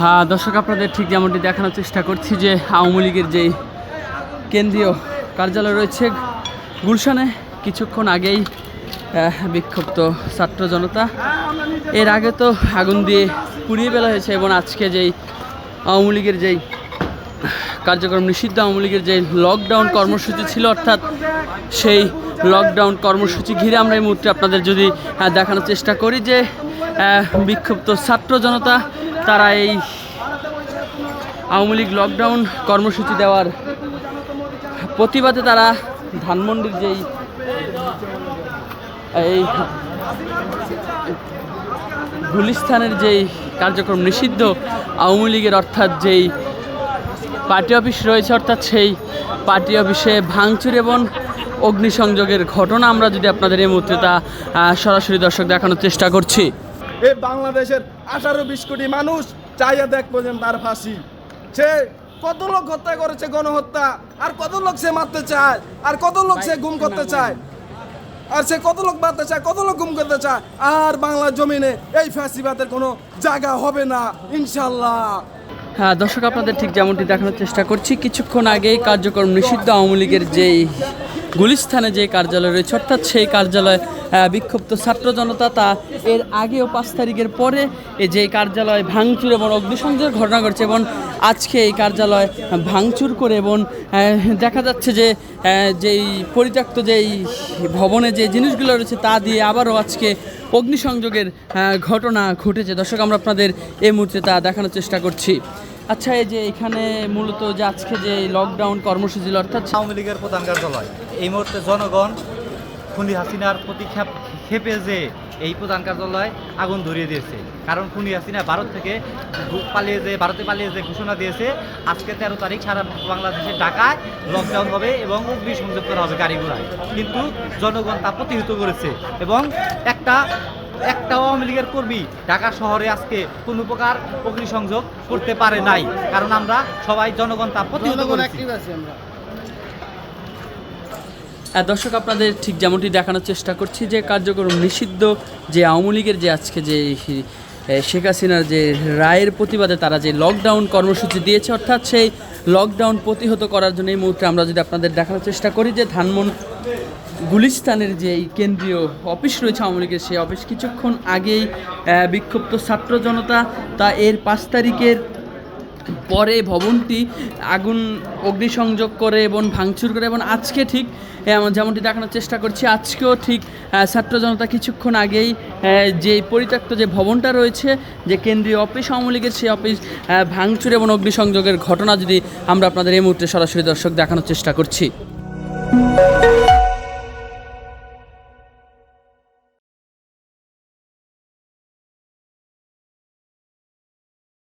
হ্যাঁ দর্শক, আপনাদের ঠিক যেমনটি দেখানোর চেষ্টা করছি যে আওয়ামী লীগের যেই কেন্দ্রীয় কার্যালয় রয়েছে গুলশানে, কিছুক্ষণ আগেই বিক্ষুব্ধ ছাত্র জনতা। এর আগে তো আগুন দিয়ে পুড়িয়ে ফেলা হয়েছে এবং আজকে যেই আওয়ামী লীগের যেই কার্যক্রম, নিষিদ্ধ আওয়ামী লীগের যে লকডাউন কর্মসূচি ছিল, অর্থাৎ সেই লকডাউন কর্মসূচি ঘিরে আমরা এই মুহূর্তে আপনাদের যদি দেখানোর চেষ্টা করি যে বিক্ষুব্ধ ছাত্র জনতা তারা এই আওয়ামী লীগ লকডাউন কর্মসূচি দেওয়ার প্রতিবাদে তারা ধানমন্ডির যেই এই গুলিস্থানের যেই কার্যক্রম নিষিদ্ধ আওয়ামী লীগের অর্থাৎ যেই পার্টি অফিস রয়েছে, অর্থাৎ সেই পার্টি অফিসে ভাঙচুর এবং অগ্নিসংযোগের ঘটনা আমরা যদি আপনাদের এই মুহূর্তে তা সরাসরি দর্শক দেখানোর চেষ্টা করছি। এই বাংলাদেশের আঠারো বিশ কোটি মানুষ চাইয়া দেখব যে তার ফাঁসি। সে কত লোক হত্যা করেছে গণহত্যা? আর কত লোক সে মারতে চায়? আর কত লোক সে গুম করতে চায়? আর সে কত লোক মারতে চায়? কত লোক গুম করতে চায়? আর বাংলার জমিনে এই ফাঁসিবাদের কোনো জায়গা হবে না ইনশাল্লাহ হ্যাঁ দর্শক, আপনাদের ঠিক যেমনটি দেখানোর চেষ্টা করছি, কিছুক্ষণ আগেই কার্যক্রম নিষিদ্ধ আওয়ামী লীগের যেই গুলিস্থানে যে কার্যালয় রয়েছে, অর্থাৎ সেই কার্যালয় বিক্ষুব্ধ ছাত্র জনতা তা এর আগেও পাঁচ তারিখের পরে যে কার্যালয় ভাঙচুর এবং অগ্নিসংযোগের ঘটনা ঘটছে এবং আজকে এই কার্যালয় ভাঙচুর করে এবং দেখা যাচ্ছে যে যেই পরিত্যক্ত যেই ভবনে যে জিনিসগুলো রয়েছে তা দিয়ে আবারও আজকে অগ্নিসংযোগের ঘটনা ঘটেছে। দর্শক, আমরা আপনাদের এই মুহূর্তে তা দেখানোর চেষ্টা করছি। আচ্ছা এই যে এখানে মূলত যে আজকে যে লকডাউন কর্মসূচি অর্থাৎ আওয়ামী লীগের প্রধান কার্যালয়, এই মুহূর্তে জনগণ খুনি হাসিনার প্রতি ক্ষেপ- যে এই প্রধান কার্যালয় আগুন ধরিয়ে দিয়েছে। কারণ খুনি হাসিনা ভারত থেকে পালিয়ে যে, ভারতে পালিয়ে যে ঘোষণা দিয়েছে, আজকে তেরো তারিখ সারা বাংলাদেশের ঢাকায় লকডাউন হবে এবং অগ্নি সংযোগ করা হবে গাড়ি ঘোড়ায় কিন্তু জনগণ তা প্রতিহত করেছে এবং একটা একটা আওয়ামী লীগের কর্মী ঢাকা শহরে আজকে কোনো প্রকার অগ্নিসংযোগ করতে পারে নাই। কারণ আমরা সবাই জনগণ তা প্রতিহত করেছি। দর্শক আপনাদের ঠিক যেমনটি দেখানোর চেষ্টা করছি যে কার্যক্রম নিষিদ্ধ যে আওয়ামী লীগের যে আজকে যে শেখ হাসিনার যে রায়ের প্রতিবাদে তারা যে লকডাউন কর্মসূচি দিয়েছে অর্থাৎ সেই লকডাউন প্রতিহত করার জন্য এই মুহূর্তে আমরা যদি আপনাদের দেখানোর চেষ্টা করি যে ধানমন গুলিস্তানের যে কেন্দ্রীয় অফিস রয়েছে আওয়ামী লীগের সেই অফিস, কিছুক্ষণ আগেই বিক্ষুব্ধ ছাত্র জনতা তা এর পাঁচ তারিখের পরে ভবনটি আগুন, অগ্নিসংযোগ করে এবং ভাঙচুর করে এবং আজকে ঠিক যেমনটি দেখানোর চেষ্টা করছি, আজকেও ঠিক ছাত্র জনতা কিছুক্ষণ আগেই যে পরিত্যক্ত যে ভবনটা রয়েছে, যে কেন্দ্রীয় অফিস আওয়ামী লীগের সেই অফিস ভাঙচুর এবং অগ্নিসংযোগের ঘটনা যদি আমরা আপনাদের এই মুহূর্তে সরাসরি দর্শক দেখানোর চেষ্টা করছি।